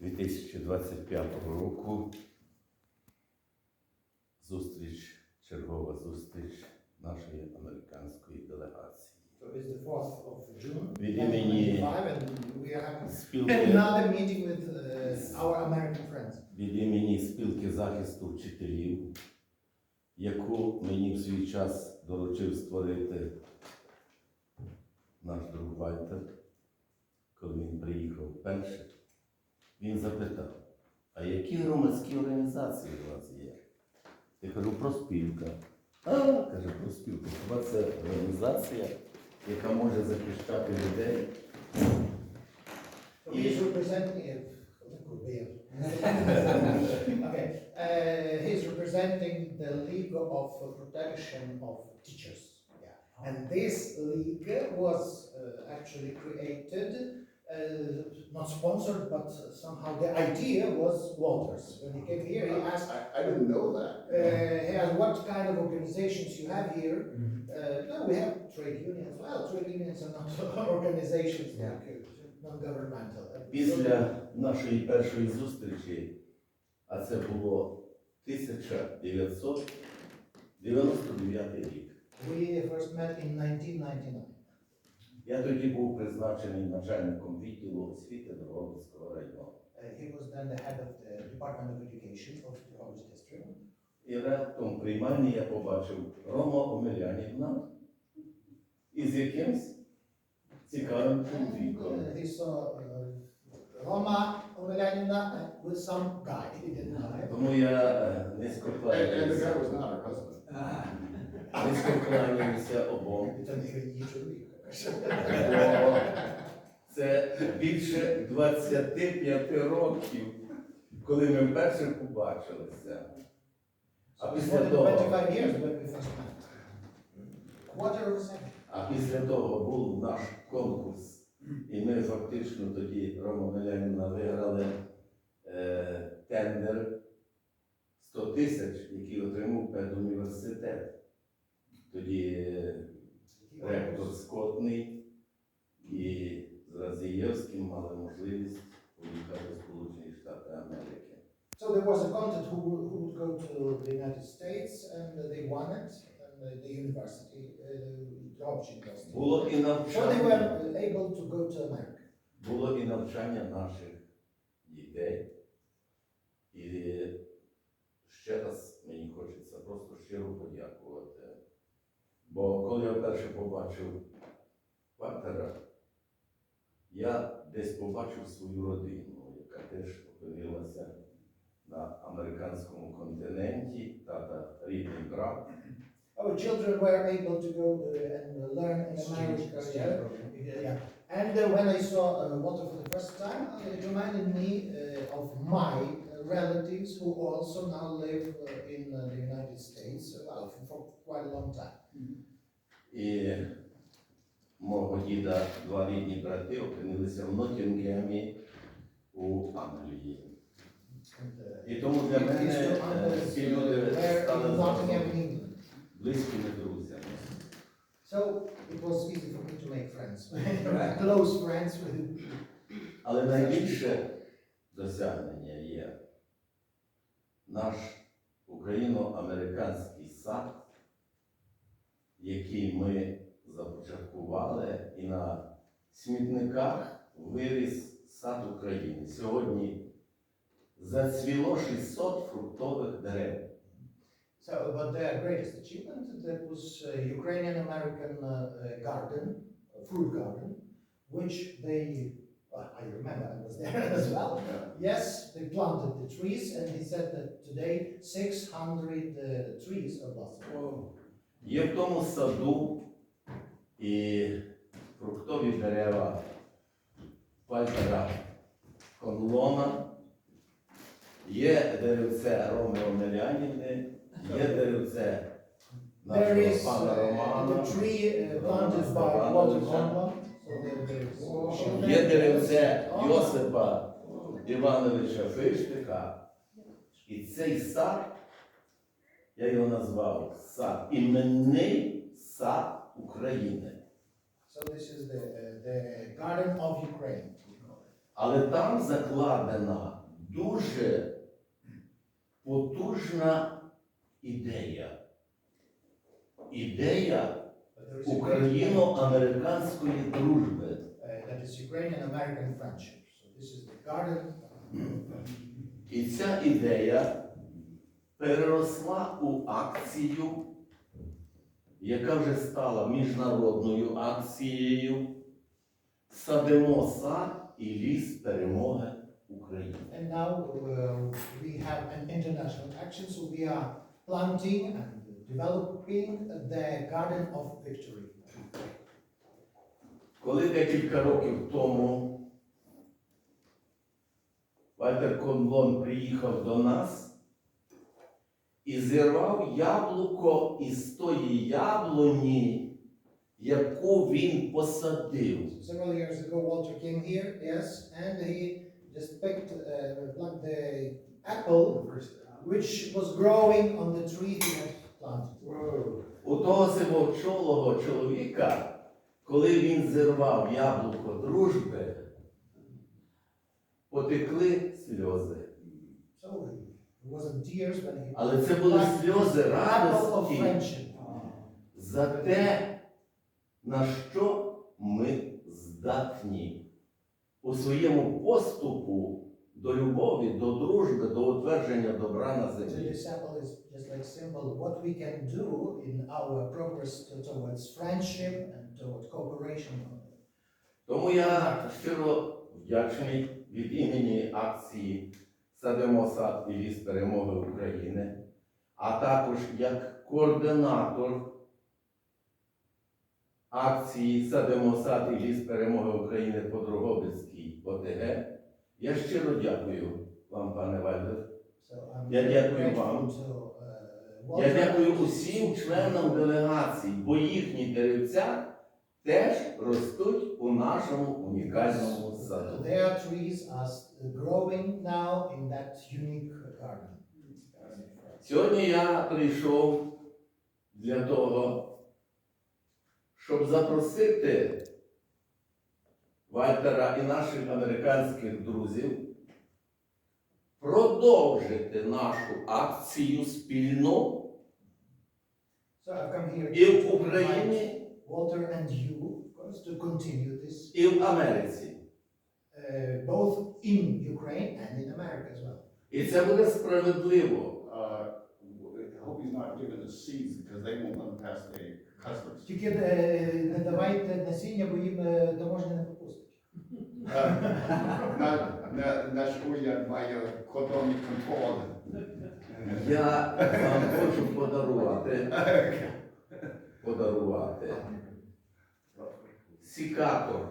2025 року. Зустріч, чергова зустріч нашої американської делегації. Від імені 1995, and we are having Спілки, another meeting with uh, від імені спілки захисту вчителів, яку мені в свій час доручив створити наш друг Вальтер, коли він приїхав вперше, він запитав, а які громадські організації у вас є? Я кажу, проспілка. А, каже, проспілка. Хіба це організація, яка може захищати людей? So he's representing, okay, uh, he's representing the League of Protection of Teachers. Yeah. And this league was uh, actually created, uh, not sponsored, but somehow the idea was Walter's. When he came here, he asked, I, I didn't know that. uh, he asked, what kind of organizations you have here? Uh, no, we have trade unions. Well, trade unions are not organizations, like, uh, non-governmental. Після нашої першої зустрічі, а це було 1999 рік. We first met in 1999. Я тоді був призначений начальником відділу освіти Дрогобицького району. Uh, he was then the head of the Department of Education of the Polish district. І раптом приймальні я побачив Рома Омелянівна із якимсь цікавим чоловіком. uh, he saw uh, Roma Omelyanina with some guy, he didn't know him. Тому я низько And, and the guy кланяюся. was not her husband. Низько кланяюся обом. Це не її чоловік. Це більше 25 років, коли ми вперше побачилися. А після того, 25 years when we first met. Quarter of a second. а після того був наш конкурс, і ми фактично тоді Рома виграли е, тендер 100 тисяч, який отримав педуніверситет. Тоді е, ректор Скотний і з Разієвським мали можливість поїхати в Сполучені Штати Америки. So there was a contest who who would go to the United States and they won it, and the, university, uh, Drogoch Було і So they навчання, were able to go to America. було і навчання наших дітей. І ще раз мені хочеться просто щиро подякувати. Бо коли я вперше побачив Вартера, я десь побачив свою родину, яка теж опинилася на американському континенті, тата рідний брат. Our children were able to go uh, and learn in America. Yeah. Yeah. And uh, when I saw uh, Walter for the first time, uh, it reminded me uh, of my uh, relatives who also now live uh, in uh, the United States uh, well, for, for quite a long time. І Мого діда два рідні брати опинилися в Ноттінгемі у Англії. І тому для мене е, ці люди стали близькими друзями. So it was easy for me to make friends, close friends with. Але найбільше досягнення є наш україно-американський сад, який ми започаткували, і на смітниках виріс сад України. Сьогодні зацвіло 600 фруктових дерев. So, but their greatest achievement that was uh, Ukrainian American uh, uh, garden, uh, fruit garden, which they, well, I remember I was there as well. Yes, they planted the trees, and he said that today 600 uh, trees are blossoming. Є в тому саду і фруктові дерева Вальтера Конлона, є деревце Роми Омелянівни, є деревце нашого пана uh, Романа, there's children. є деревце Йосипа Івановича Фиштика. І цей сад, я його назвав сад, іменний сад України. So this is the, uh, the garden of Ukraine. Але там закладена дуже потужна ідея. Ідея україно-американської дружби. uh, that is Ukrainian-American friendship. So this is the garden. І ця ідея переросла у акцію, яка вже стала міжнародною акцією Садимо сад і ліс перемоги України. And now uh, we have an international action, so we are planting and developing the garden of victory. Коли декілька років тому Вальтер Конлон приїхав до нас і зірвав яблуко із тої яблуні, яку він посадив. Several years ago, Walter came here, yes, and he just picked, uh, plucked the apple which was growing on the tree he had planted. Whoa. У того сивочолого чоловіка, коли він зірвав яблуко дружби, потекли сльози. So it wasn't tears when he. Але це були сльози of радості friendship. за те, на що ми здатні у своєму поступу до любові, до дружби, до утвердження добра на So землі. this apple is just like symbol of what we can do in our progress to- towards friendship and towards cooperation. Тому я щиро вдячний від імені акції Садимо сад і ліс перемоги України, а також як координатор акції Садимо сад і ліс перемоги України по Дрогобицькій ОТГ. Я щиро дякую вам, пане Вальдер. Я дякую вам. uh, Я дякую усім членам делегації, бо їхні деревця теж ростуть у нашому унікальному саду. Growing now in that unique garden. Сьогодні я прийшов для того, щоб запросити Вальтера і наших американських друзів продовжити нашу акцію спільну і в Україні, і в Америці. Uh, both in Ukraine and in America as well. І це буде справедливо. Uh, I hope he's not giving us seeds because they won't let him pass the customs. Тільки е, не давайте насіння, бо їм е, таможня не пропустить. Uh, На, на, на що я маю кордонні контроль. Я вам хочу подарувати, подарувати сікатор.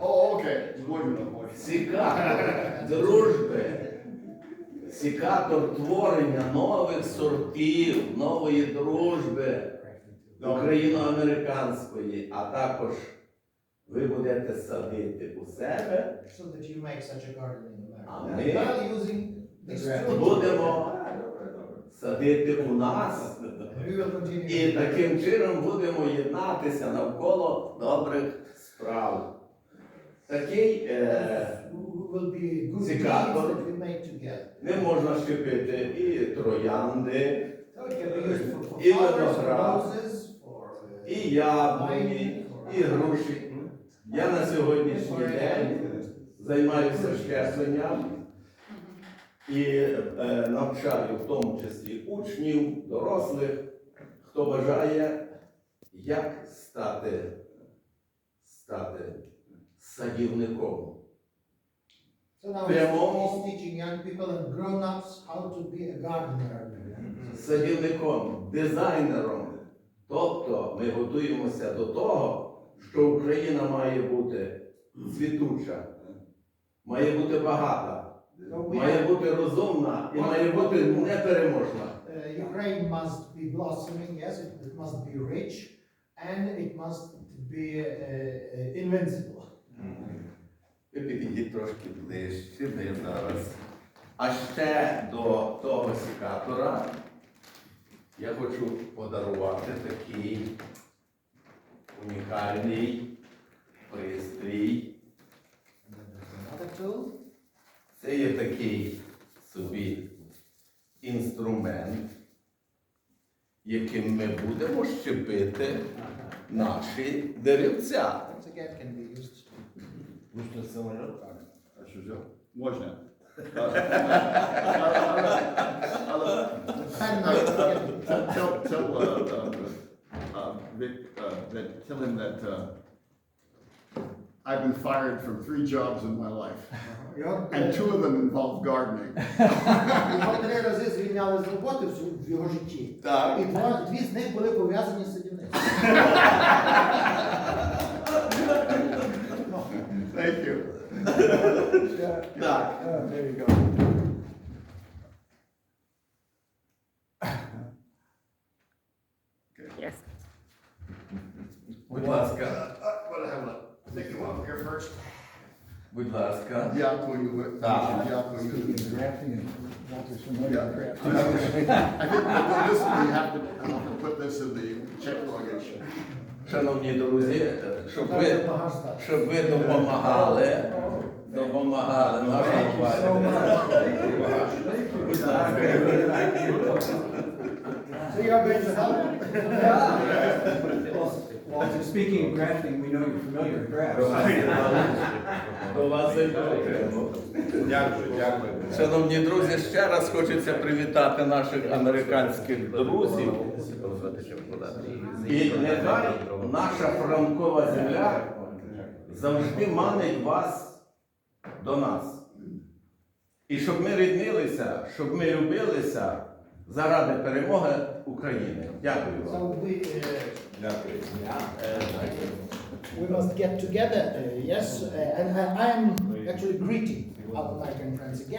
О, окей, згоден, згоден. Сікатор дружби, сікатор творення нових сортів, нової дружби україно-американської, а також ви будете садити у себе, So that you make such a garden in А ми будемо садити у нас. І таким чином будемо єднатися навколо добрих справ. Такий е, will together. не можна щепити і троянди, І flowers, виноград, і яблуні, і груші. Я на сьогоднішній день займаюся щепленням і е, навчаю в тому числі учнів, дорослих, хто бажає, як стати, стати садівником. So now Прямому- he's teaching young people and grown-ups how to be a gardener. садівником, дизайнером. Тобто ми готуємося до того, що Україна має бути цвітуча, має бути багата, So we має бути розумна і має бути непереможна. uh, Ukraine must be blossoming, yes, it, it must be rich, and it must be uh, uh, invincible. Ви підійдіть трошки ближче, ми зараз. А ще до того сікатора я хочу подарувати такий унікальний пристрій. Це є такий собі інструмент, яким ми будемо щепити наші деревця. Once again, can be used. Можна самоліт? А що взяв? Можна. Але- але- Pen knife can be Tell, tell, tell, uh, uh, uh, Vic, uh, that, tell him that, uh, I've been fired from three jobs in my life, Його, and two of them involve gardening. його три рази звільняли з роботи в, в його житті. Так. І два, дві з них були пов'язані з садівництвом. Thank you. Так. there you go. Yes. Будь ласка, But I have a, think you want here first? будь ласка. Дякую, ви- Так. дякую. Drafting and Walter's familiar Yeah. with I drafting. think with this, we have to, I have to put this in the check luggage. Шановні друзі, щоб ви, щоб ви допомагали, допомагали нашому Thank you so speaking of grafting, we know you're familiar with grafts. До вас запрошуємо. Дякую, дякую. Шановні друзі, ще раз хочеться привітати наших американських друзів. І нехай наша франкова земля завжди манить вас до нас. І щоб ми ріднилися, щоб ми любилися заради перемоги України. Дякую вам. Uh, Дякую. we must get together, uh, yes, uh, and I I am actually greeting our American friends again.